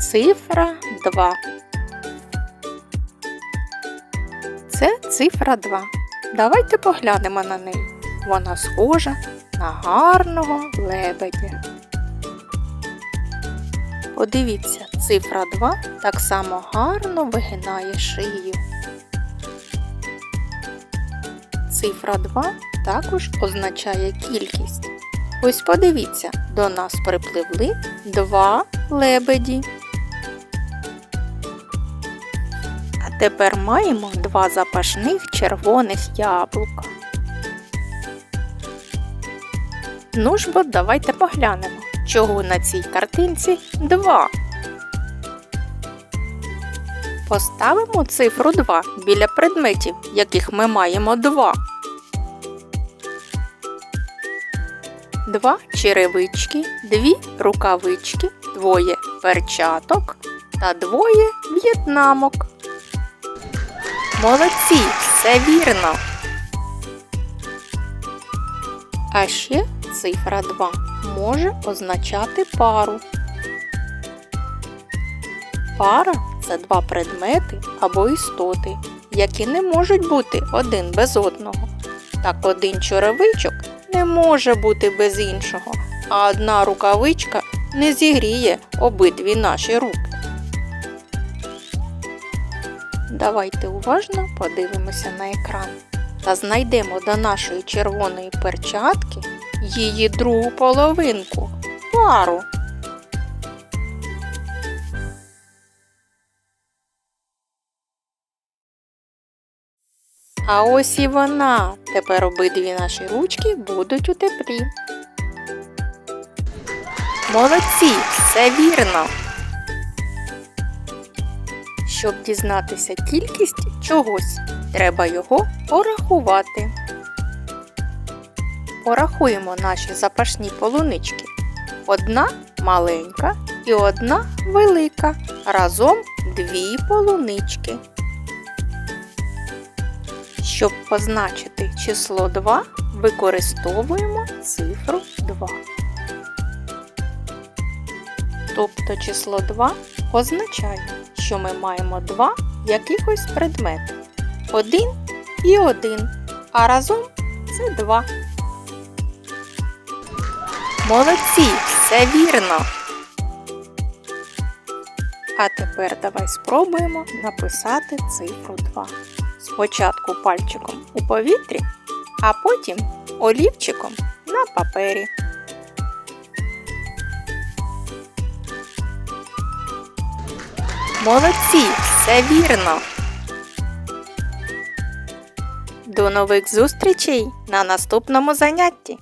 Цифра 2. Це цифра 2. Давайте поглянемо на неї. Вона схожа на гарного лебедя. Подивіться, цифра 2 так само гарно вигинає шию. Цифра 2 також означає кількість. Ось подивіться, до нас припливли два лебеді. А тепер маємо два запашних червоних яблука. Ну ж бо давайте поглянемо, чого на цій картинці два. Поставимо цифру 2 біля предметів, яких ми маємо два. Два черевички, дві рукавички, двоє перчаток та двоє в'єтнамок. Молодці, все вірно. А ще цифра 2 може означати пару. Пара це два предмети або істоти, які не можуть бути один без одного. Так один черевичок не може бути без іншого, а одна рукавичка не зігріє обидві наші руки. Давайте уважно подивимося на екран та знайдемо до нашої червоної перчатки її другу половинку пару. А ось і вона. Тепер обидві наші ручки будуть у теплі. Молодці, все вірно. Щоб дізнатися кількість чогось, треба його порахувати. Порахуємо наші запашні полунички. Одна маленька і одна велика. Разом дві полунички. Щоб позначити число 2, використовуємо цифру 2. Тобто число 2 означає, що ми маємо два якихось предмети. Один і один, а разом це 2. Молодці, все вірно. А тепер давай спробуємо написати цифру 2. Спочатку пальчиком у повітрі, а потім олівчиком на папері. Молодці, все вірно. До нових зустрічей на наступному занятті.